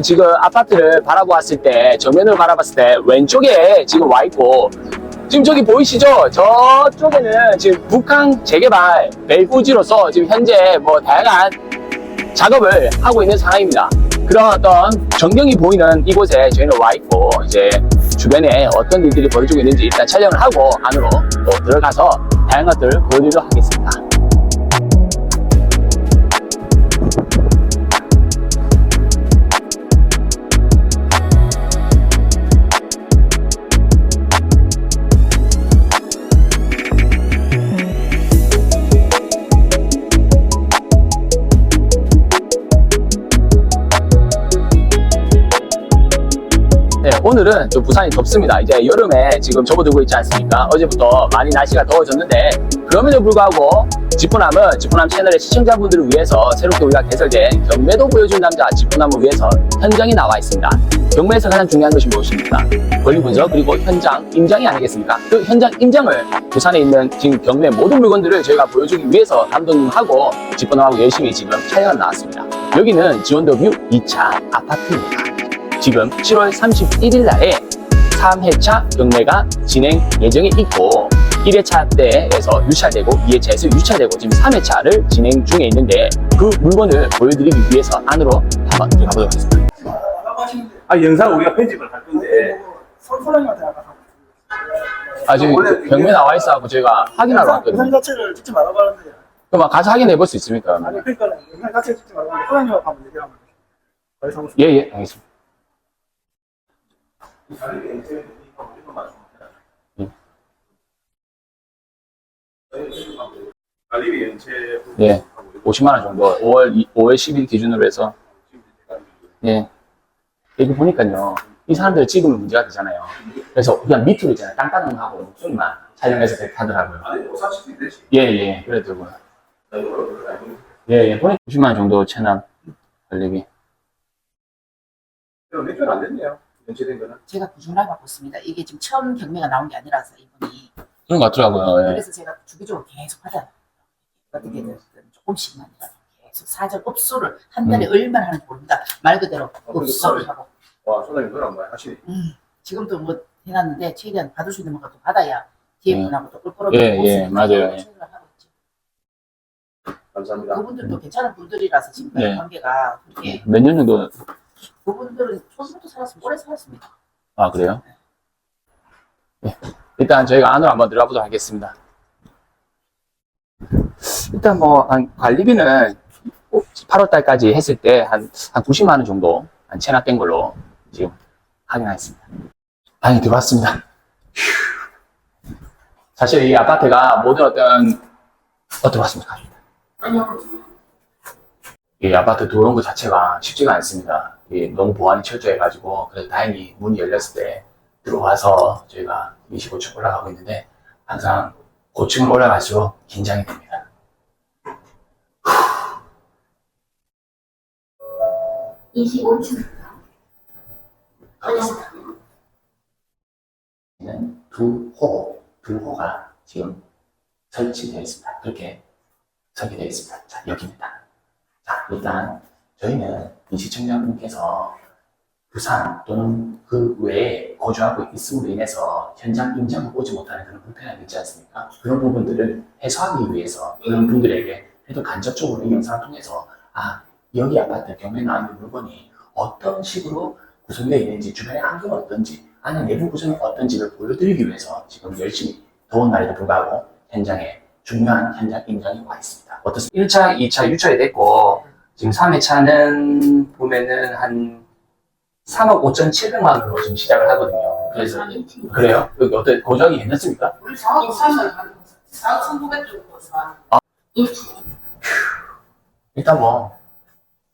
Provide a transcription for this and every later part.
지금 아파트를 바라보았을 때 정면으로 바라봤을 때 왼쪽에 지금 와 있고 지금 저기 보이시죠? 저쪽에는 지금 북한 재개발 벨구지로서 지금 현재 뭐 다양한 작업을 하고 있는 상황입니다. 그런 어떤 전경이 보이는 이곳에 저희는 와 있고 이제 주변에 어떤 일들이 벌어지고 있는지 일단 촬영을 하고 안으로 또 들어가서 다양한 것들을 보여드리도록 하겠습니다. 오늘은 좀 부산이 덥습니다. 이제 여름에 지금 접어들고 있지 않습니까? 어제부터 많이 날씨가 더워졌는데 그럼에도 불구하고 지푸남은 지푸남 채널의 시청자분들을 위해서 새롭게 우리가 개설된 경매도 보여준 남자 지푸남을 위해서 현장에 나와 있습니다. 경매에서 가장 중요한 것이 무엇입니까? 권리 분석 그리고 현장 임장이 아니겠습니까? 그 현장 임장을 부산에 있는 지금 경매 모든 물건들을 저희가 보여주기 위해서 감독님하고 지푸남하고 열심히 지금 촬영을 나왔습니다. 여기는 지원더뷰 2차 아파트입니다. 지금 7월 31일 날에 3회차 경매가 진행 예정이 있고 1회차 때에서 유찰되고 2회차에서 유찰되고 지금 3회차를 진행 중에 있는데 그 물건을 보여드리기 위해서 안으로 한번 들어가 보도록 하겠습니다. 아 영상 우리가 편집을 할 건데 선생님한테 아까 아 지금 경매 나와 있어갖고 저희가 확인하러 영상 왔거든요. 자체를 찍지 말라고 하는데 그럼 가서 확인해 볼 수 있습니까? 아니 그러니까 영상 자체를 찍지 말라고 하는데 선생님하고 한번 얘기하면 예예 알겠습니다. 관리비 연체 예 50만 원 정도 5월 2, 5월 10일 기준으로 해서 예. 여기 보니까요. 이 사람들 찍으면 문제가 되잖아요. 그래서 그냥 밑으로 있잖아요. 땅땅하고 목소리만 촬영해서 그렇게 하더라고요. 예, 예. 그러더라고요. 예, 예. 보니 90만 원 정도 체납 관리비. 몇개안 됐네요 연체된 거는 제가 꾸준하게 받고 있습니다. 이게 지금 처음 경매가 나온 게 아니라서 이분이 그런 것 같더라고요. 예. 그래서 제가 주기적으로 계속 하잖아요. 어떻게 든 조금씩만이라도 계속 사전 업소를 한 달에 얼마나 하는지 모릅니다. 말 그대로 업소를 하고 와 소장님 그런 거 하시네 음, 지금도 뭐 해놨는데 최대한 받을 수 있는 것도 받아야 뒤에 음. 분하고 또 꿀꿀하고 예, 예, 맞아요. 예. 하고 있죠. 감사합니다 그분들도 괜찮은 분들이라서 지금 예. 관계가 그렇게 몇 년 정도, 그분들은 초부터 살았습니다. 오래 살았습니다. 아, 그래요? 예. 일단 저희가 안으로 한번 들어가 보도록 하겠습니다. 일단 뭐, 한 관리비는 8월 달까지 했을 때 한, 한 90만 원 정도 한 체납된 걸로 지금 확인하였습니다. 다행히 들어왔습니다. 휴. 사실 이 아파트가 모든 어떤, 어, 들어왔습니다. 이 아파트 들어온 것 자체가 쉽지가 않습니다. 이 너무 보안이 철저해가지고, 그래서 다행히 문이 열렸을 때 들어와서 저희가 25층 올라가고 있는데, 항상 고층을 올라갈수록 긴장이 됩니다. 25층. 는두 호, 두 호가 지금 설치되어 있습니다. 그렇게 설계되어 있습니다. 자, 여기입니다. 자, 일단 저희는 이 시청자분께서 부산 또는 그 외에 거주하고 있음으로 인해서 현장 임장을 보지 못하는 그런 불편함이 있지 않습니까? 그런 부분들을 해소하기 위해서 그런 분들에게 그래도 간접적으로 이 영상을 통해서 아, 여기 아파트 나와 있는 물건이 어떤 식으로 구성되어 있는지 주변의 환경은 어떤지 안에 내부 구성이 어떤지를 보여드리기 위해서 지금 열심히 더운 날에도 불구하고 현장에 중요한 현장 임장이 와 있습니다. 어떻습니까? 1차, 2차 유찰이 됐고 지금 3회차는 보면은 한 3억 5,700만 원으로 지금 시작을 하거든요. 그래서 그래요? 여기 어때 고정이 괜찮습니까? 우리 4억 3을 4억 1,900 정도 사. 1층. 일단 뭐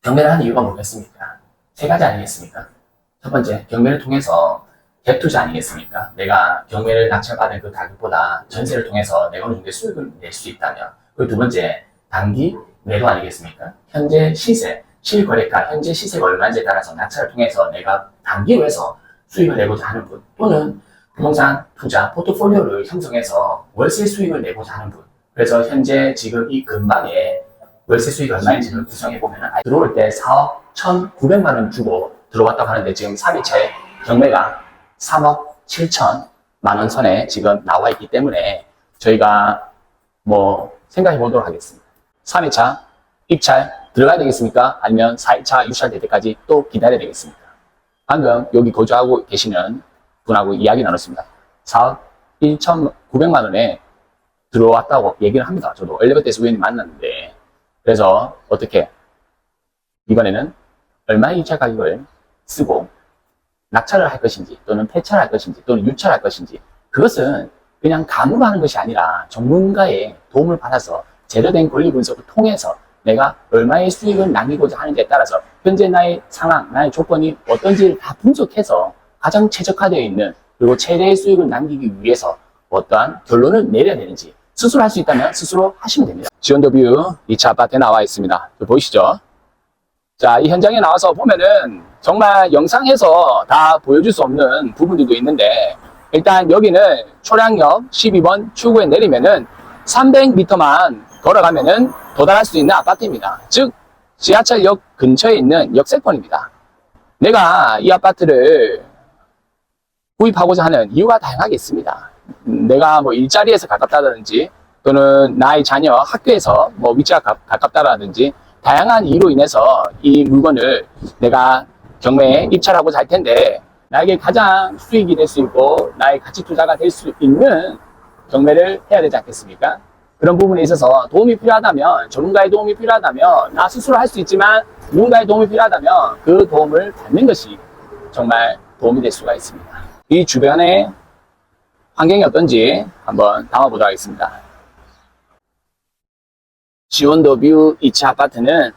경매를 한 이유가 뭐겠습니까? 세 가지 아니겠습니까? 첫 번째 경매를 통해서 갭 투자 아니겠습니까? 내가 경매를 낙찰받은 그 가격보다 전세를 통해서 내가 어느 정도 수익을 낼 수 있다면 그리고 두 번째 단기 매도 아니겠습니까? 현재 시세, 실거래가 현재 시세가 얼마인지에 따라서 낙찰을 통해서 내가 단기로 해서 수익을 내고자 하는 분 또는 부동산 투자 포트폴리오를 형성해서 월세 수익을 내고자 하는 분 그래서 현재 지금 이 근방에 월세 수익 얼마인지를 구성해 보면 들어올 때 4억 1,900만 원 주고 들어왔다고 하는데 지금 3일차에 경매가 3억 7천만 원 선에 지금 나와 있기 때문에 저희가 뭐 생각해 보도록 하겠습니다. 3일차 입찰 들어가야 되겠습니까? 아니면 4일차 유찰 될 때까지 또 기다려야 되겠습니까? 방금 여기 거주하고 계시는 분하고 이야기 나눴습니다. 4억 1,900만 원에 들어왔다고 얘기를 합니다. 저도 엘리베이터에서 우연히 만났는데 그래서 어떻게 이번에는 얼마의 유찰 가격을 쓰고 낙찰을 할 것인지 또는 폐차를 할 것인지 또는 유찰할 것인지 그것은 그냥 감으로 하는 것이 아니라 전문가의 도움을 받아서 제대로 된 권리 분석을 통해서 내가 얼마의 수익을 남기고자 하는지에 따라서 현재 나의 상황, 나의 조건이 어떤지를 다 분석해서 가장 최적화되어 있는 그리고 최대의 수익을 남기기 위해서 어떠한 결론을 내려야 되는지 스스로 할 수 있다면 스스로 하시면 됩니다. 지원도 뷰 2차 아파트에 나와 있습니다. 저 보이시죠? 자, 이 현장에 나와서 보면은 정말 영상에서 다 보여줄 수 없는 부분들도 있는데 일단 여기는 초량역 12번 출구에 내리면은 300m만 걸어가면은 도달할 수 있는 아파트입니다. 즉 지하철역 근처에 있는 역세권입니다. 내가 이 아파트를 구입하고자 하는 이유가 다양하게 있습니다. 음, 내가 뭐 일자리에서 가깝다든지 또는 나의 자녀 학교에서 뭐 위치가 가, 가깝다라든지 다양한 이유로 인해서 이 물건을 내가 경매에 입찰하고자 할 텐데 나에게 가장 수익이 될 수 있고 나의 가치 투자가 될 수 있는 경매를 해야 되지 않겠습니까? 그런 부분에 있어서 도움이 필요하다면 전문가의 도움이 필요하다면 나 스스로 할 수 있지만 누군가의 도움이 필요하다면 그 도움을 받는 것이 정말 도움이 될 수가 있습니다. 이 주변의 환경이 어떤지 한번 담아보도록 하겠습니다. 지원도 뷰 2차 아파트는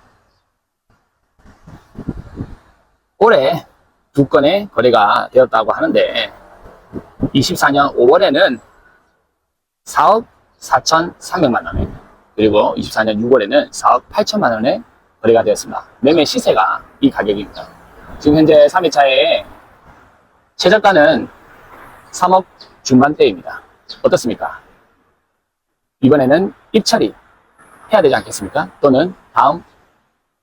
올해 두 건의 거래가 되었다고 하는데 24년 5월에는 4억 4,300만 원에 그리고 24년 6월에는 4억 8천만 원에 거래가 되었습니다. 매매 시세가 이 가격입니다. 지금 현재 3회차에 최저가는 3억 중반대입니다. 어떻습니까? 이번에는 입찰이 해야 되지 않겠습니까? 또는 다음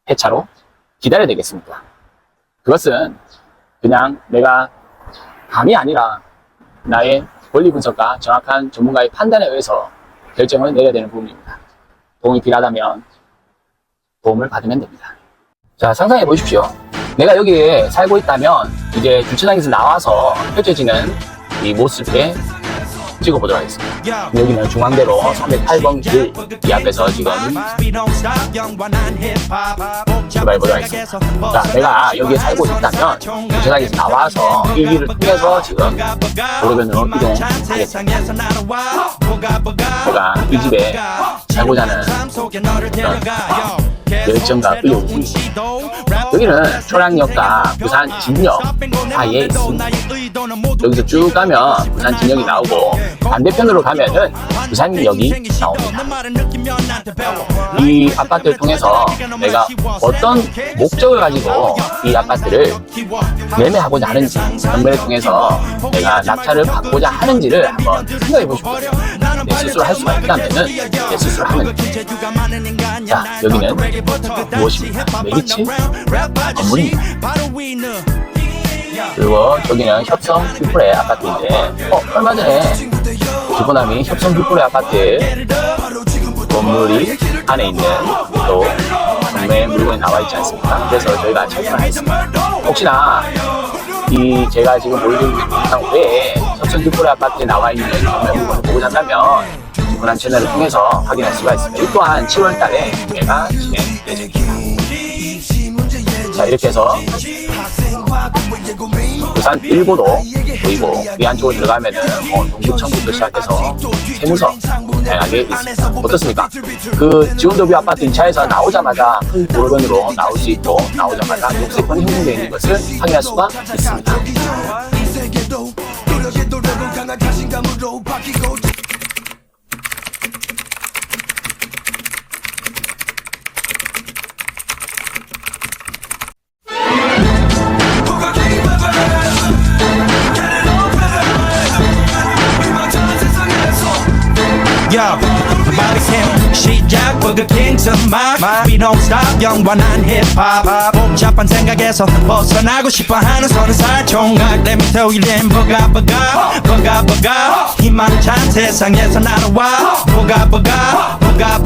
회차로 기다려야 되겠습니까? 그것은 그냥 내가 감이 아니라 나의 권리 분석과 정확한 전문가의 판단에 의해서 결정을 내려야 되는 부분입니다. 도움이 필요하다면 도움을 받으면 됩니다. 자, 상상해 보십시오. 내가 여기에 살고 있다면 이제 주차장에서 나와서 펼쳐지는 이 모습에 찍어보도록 하겠습니다. 여기는 중앙대로 308번 길 이 앞에서 지금 출발해보도록 하겠습니다. 자, 내가 여기에 살고 있다면 주차장에서 나와서 이 길을 통해서 지금 도로변으로 이동하겠습니다. 제가 이 집에 살고자 하는 그런 열정과 의욕이 여기는 초량역과 부산 진역 사이에 있습니다. 여기서 쭉 가면 부산 진역이 나오고 반대편으로 가면은 부산역이 나옵니다. 이 아파트를 통해서 내가 어떤 목적을 가지고 이 아파트를 매매하고자 하는지 경매를 통해서 내가 낙찰을 받고자 하는지를 한번 생각해 보십시오. 내 스스로 할 수가 있다면은 내 스스로 하면 됩니다. 자, 여기는 무엇입니까? 매기치 건물입니다. 그리고 저기는 협성 뷰플의 아파트인데, 어, 얼마 전에 주보남이 협성 뷰플의 아파트 건물이 안에 있는 또 경매 물건이 나와 있지 않습니까? 그래서 저희가 체크를 했습니다. 혹시나 이 제가 지금 보여드리는 영상 외에 협성 뷰플의 아파트에 나와 있는 경매 물건을 보고자 한다면 주보남 채널을 통해서 확인할 수가 있습니다. 이 또한 7월 달에 구매가 진행 예정입니다. 자, 이렇게 해서 부산 일고도 보이고 이 안쪽으로 들어가면은 뭐 동부천부터 시작해서 세무서 다양하게 있습니다. 어떻습니까? 그 지원도비 아파트 인차에서 나오자마자 큰 도로변으로 나올 수 있고 나오자마자 녹색권이 형성되어 있는 것을 확인할 수가 있습니다. 야, 바리캠 시작부터 버거킹 스마트 We don't stop 영원한 힙합 복잡한 생각에서 벗어나고 싶어 하는 서른 살 총각 Let me tell you then 버가 버가 버가 버가 희망찬 세상에서 날아와 버가 버가 버가 버가